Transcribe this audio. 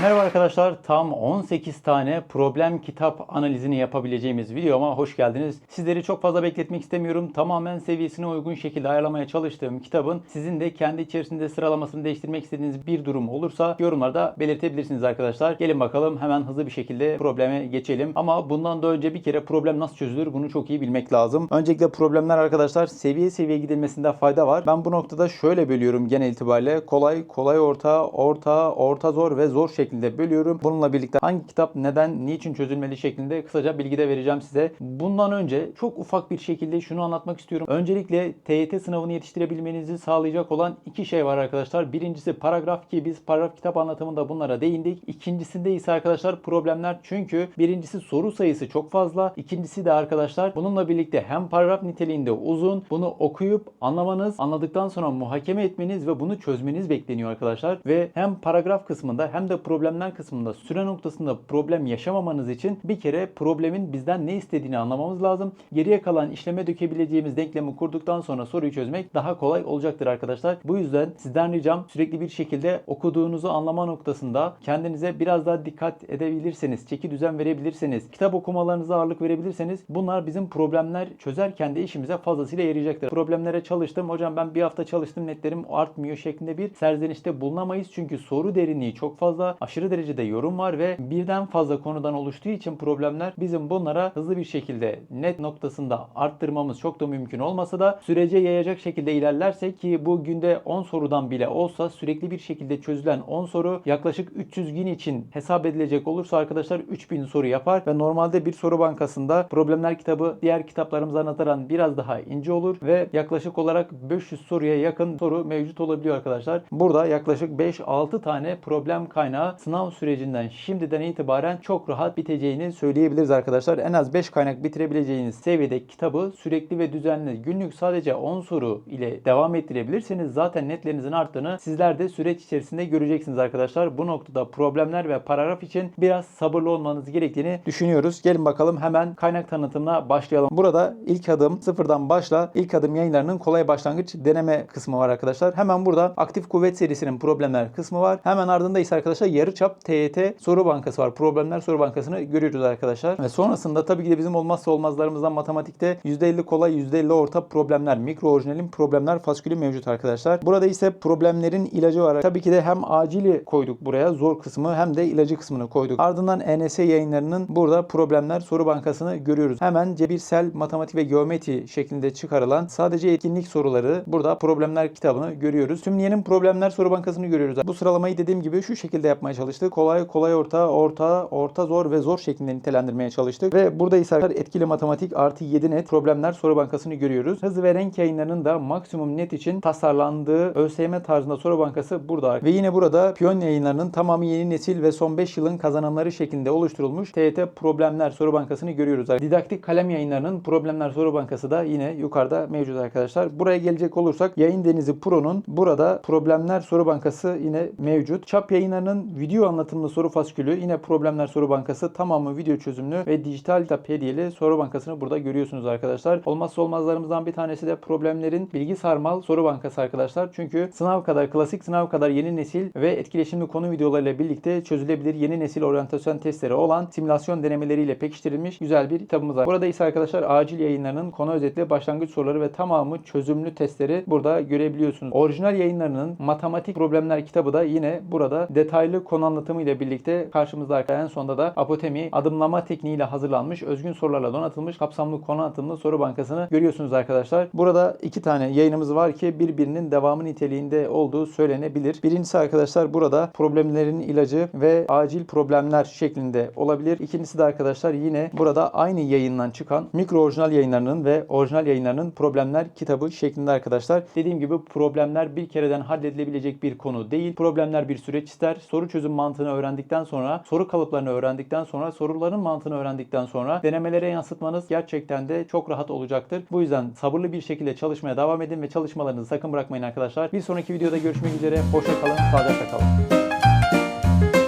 Merhaba arkadaşlar. Tam 18 tane problem kitap analizini yapabileceğimiz videoma hoş geldiniz. Sizleri çok fazla bekletmek istemiyorum. Tamamen seviyesine uygun şekilde ayarlamaya çalıştığım kitabın sizin de kendi içerisinde sıralamasını değiştirmek istediğiniz bir durum olursa yorumlarda belirtebilirsiniz arkadaşlar. Gelin bakalım hemen hızlı bir şekilde probleme geçelim. Ama bundan da önce bir kere problem nasıl çözülür bunu çok iyi bilmek lazım. Öncelikle problemler arkadaşlar seviye seviye gidilmesinde fayda var. Ben bu noktada şöyle bölüyorum genel itibariyle. Kolay, kolay orta, orta, orta zor ve zor şeklinde bölüyorum. Bununla birlikte hangi kitap neden, niçin çözülmeli şeklinde kısaca bilgi de vereceğim size. Bundan önce çok ufak bir şekilde şunu anlatmak istiyorum. Öncelikle TYT sınavını yetiştirebilmenizi sağlayacak olan iki şey var arkadaşlar. Birincisi paragraf ki biz paragraf kitap anlatımında bunlara değindik. İkincisinde ise arkadaşlar problemler çünkü birincisi soru sayısı çok fazla. İkincisi de arkadaşlar bununla birlikte hem paragraf niteliğinde uzun bunu okuyup anlamanız, anladıktan sonra muhakeme etmeniz ve bunu çözmeniz bekleniyor arkadaşlar. Ve hem paragraf kısmında hem de problemler kısmında süre noktasında problem yaşamamanız için bir kere problemin bizden ne istediğini anlamamız lazım. Geriye kalan işleme dökebileceğimiz denklemi kurduktan sonra soruyu çözmek daha kolay olacaktır arkadaşlar. Bu yüzden sizden ricam sürekli bir şekilde okuduğunuzu anlama noktasında kendinize biraz daha dikkat edebilirseniz, çeki düzen verebilirseniz, kitap okumalarınıza ağırlık verebilirseniz bunlar bizim problemler çözerken de işimize fazlasıyla yarayacaktır. Problemlere çalıştım. Hocam ben bir hafta çalıştım netlerim artmıyor şeklinde bir serzenişte bulunamayız. Çünkü soru derinliği çok fazla. Aşırı derecede yorum var ve birden fazla konudan oluştuğu için problemler bizim bunlara hızlı bir şekilde net noktasında arttırmamız çok da mümkün olmasa da sürece yayacak şekilde ilerlersek ki bu günde 10 sorudan bile olsa sürekli bir şekilde çözülen 10 soru yaklaşık 300 gün için hesap edilecek olursa arkadaşlar 3000 soru yapar ve normalde bir soru bankasında problemler kitabı diğer kitaplarımıza nazaran biraz daha ince olur ve yaklaşık olarak 500 soruya yakın soru mevcut olabiliyor arkadaşlar. Burada yaklaşık 5-6 tane problem kaynağı sınav sürecinden şimdiden itibaren çok rahat biteceğini söyleyebiliriz arkadaşlar. En az 5 kaynak bitirebileceğiniz seviyede kitabı sürekli ve düzenli günlük sadece 10 soru ile devam ettirebilirseniz zaten netlerinizin arttığını sizler de süreç içerisinde göreceksiniz arkadaşlar. Bu noktada problemler ve paragraf için biraz sabırlı olmanız gerektiğini düşünüyoruz. Gelin bakalım hemen kaynak tanıtımına başlayalım. Burada ilk adım sıfırdan başla. İlk adım yayınlarının kolay başlangıç deneme kısmı var arkadaşlar. Hemen burada aktif kuvvet serisinin problemler kısmı var. Hemen ardında ise arkadaşlar yarıçap TYT soru bankası var. Problemler soru bankasını görüyoruz arkadaşlar. Ve sonrasında tabii ki de bizim olmazsa olmazlarımızdan matematikte %50 kolay %50 orta problemler, mikro orijinalin problemler faskülü mevcut arkadaşlar. Burada ise problemlerin ilacı var. Tabii ki de hem acili koyduk buraya zor kısmı hem de ilacı kısmını koyduk. Ardından ENS yayınlarının burada problemler soru bankasını görüyoruz. Hemen cebirsel matematik ve geometri şeklinde çıkarılan sadece etkinlik soruları burada problemler kitabını görüyoruz. Tümniye'nin problemler soru bankasını görüyoruz. Bu sıralamayı dediğim gibi şu şekilde yapmaya çalıştık. Kolay, kolay orta, orta, orta zor ve zor şeklinde nitelendirmeye çalıştık. Ve burada ise etkili matematik artı 7 net problemler soru bankasını görüyoruz. Hız ve renk yayınlarının da maksimum net için tasarlandığı ÖSYM tarzında soru bankası burada. Ve yine burada Piyon yayınlarının tamamı yeni nesil ve son 5 yılın kazanımları şeklinde oluşturulmuş TET problemler soru bankasını görüyoruz. Didaktik kalem yayınlarının problemler soru bankası da yine yukarıda mevcut arkadaşlar. Buraya gelecek olursak Yayın Denizi Pro'nun burada problemler soru bankası yine mevcut. Çap yayınlarının video anlatımlı soru faskülü yine problemler soru bankası tamamı video çözümlü ve dijital kitap hediyeli soru bankasını burada görüyorsunuz arkadaşlar. Olmazsa olmazlarımızdan bir tanesi de problemlerin bilgi sarmal soru bankası arkadaşlar. Çünkü sınav kadar klasik sınav kadar yeni nesil ve etkileşimli konu videolarıyla birlikte çözülebilir yeni nesil oryantasyon testleri olan simülasyon denemeleriyle pekiştirilmiş güzel bir kitabımız var. Burada ise arkadaşlar acil yayınlarının konu özetli başlangıç soruları ve tamamı çözümlü testleri burada görebiliyorsunuz. Orijinal yayınlarının matematik problemler kitabı da yine burada detaylı konu anlatımı birlikte karşımızda en sonda da apotemi adımlama tekniğiyle hazırlanmış özgün sorularla donatılmış kapsamlı konu anlatımlı soru bankasını görüyorsunuz arkadaşlar. Burada iki tane yayınımız var ki birbirinin devamı niteliğinde olduğu söylenebilir. Birincisi arkadaşlar burada problemlerin ilacı ve acil problemler şeklinde olabilir. İkincisi de arkadaşlar yine burada aynı yayından çıkan mikro orijinal yayınlarının ve orijinal yayınlarının problemler kitabı şeklinde arkadaşlar. Dediğim gibi problemler bir kereden halledilebilecek bir konu değil. Problemler bir süreç ister. Soru çözüm mantığını öğrendikten sonra, soru kalıplarını öğrendikten sonra, soruların mantığını öğrendikten sonra denemelere yansıtmanız gerçekten de çok rahat olacaktır. Bu yüzden sabırlı bir şekilde çalışmaya devam edin ve çalışmalarınızı sakın bırakmayın arkadaşlar. Bir sonraki videoda görüşmek üzere. Hoşça kalın, sağlıcakla kalın.